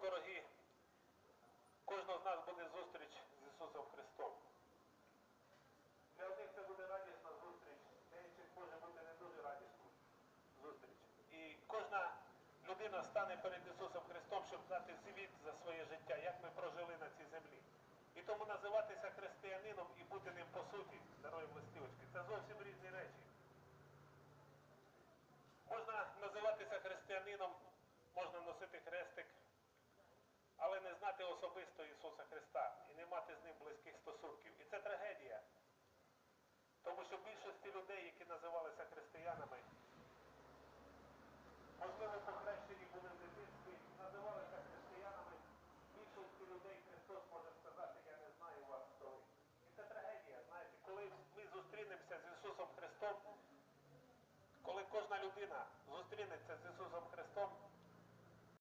дорогі, кожного з нас буде зустріч з Ісусом Христом. Для одних це буде радісна зустріч, для інших може бути не дуже радісна зустріч. І кожна людина стане перед Ісусом Христом, щоб дати звіт за своє життя, як ми прожили на цій землі. І тому називатися християнином і бути ним по суті, дорогі листівочки, це зовсім різні речі. Можна називатися християнином, можна носити знати особисто Ісуса Христа і не мати з ним близьких стосунків. І це трагедія. Тому що більшості людей, які називалися християнами, можливо, похрещені були в дитинстві, називалися християнами. Більшості людей Христос може сказати, я не знаю вас, хто. І це трагедія, знаєте, коли ми зустрінемося з Ісусом Христом, коли кожна людина зустрінеться з Ісусом